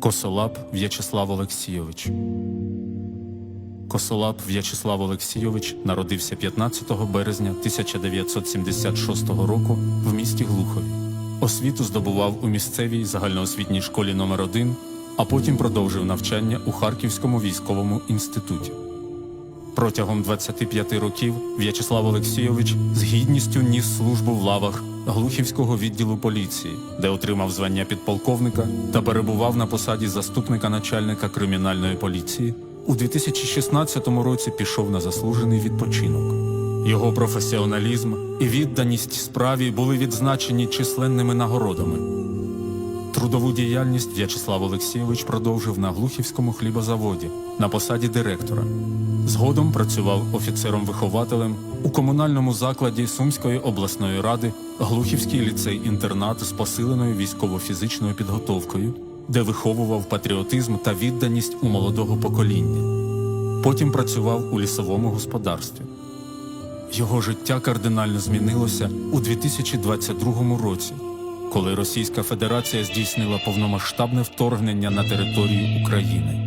Косолап В'ячеслав Олексійович. Косолап В'ячеслав Олексійович народився 15 березня 1976 року в місті Глухові. Освіту здобував у місцевій загальноосвітній школі номер 1 а потім продовжив навчання у Харківському військовому інституті. Протягом 25 років В'ячеслав Олексійович з гідністю ніс службу в лавах Глухівського відділу поліції, де отримав звання підполковника та перебував на посаді заступника начальника кримінальної поліції. У 2016 році пішов на заслужений відпочинок. Його професіоналізм і відданість справі були відзначені численними нагородами. Трудову діяльність В'ячеслав Олексійович продовжив на Глухівському хлібозаводі на посаді директора. Згодом працював офіцером-вихователем у комунальному закладі Сумської обласної ради Глухівський ліцей-інтернат з посиленою військово-фізичною підготовкою, де виховував патріотизм та відданість у молодого покоління. Потім працював у лісовому господарстві. Його життя кардинально змінилося у 2022 році, коли Російська Федерація здійснила повномасштабне вторгнення на територію України.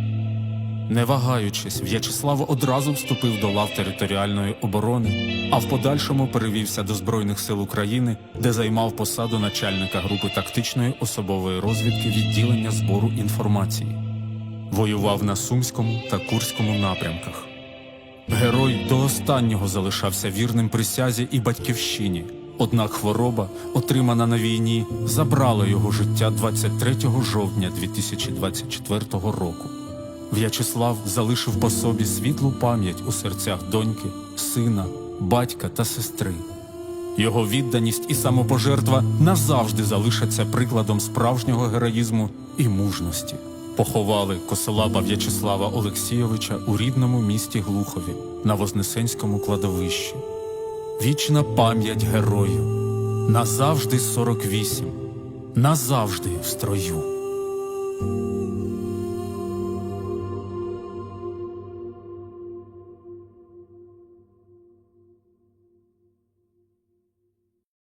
Не вагаючись, В'ячеслав одразу вступив до лав територіальної оборони, а в подальшому перевівся до Збройних сил України, де займав посаду начальника групи тактичної особової розвідки відділення збору інформації. Воював на Сумському та Курському напрямках. Герой до останнього залишався вірним присязі і батьківщині. Однак хвороба, отримана на війні, забрала його життя 23 жовтня 2024 року. В'ячеслав залишив по собі світлу пам'ять у серцях доньки, сина, батька та сестри. Його відданість і самопожертва назавжди залишаться прикладом справжнього героїзму і мужності. Поховали косолаба В'ячеслава Олексійовича у рідному місті Глухові на Вознесенському кладовищі. Вічна пам'ять герою. Назавжди 48. Назавжди в строю.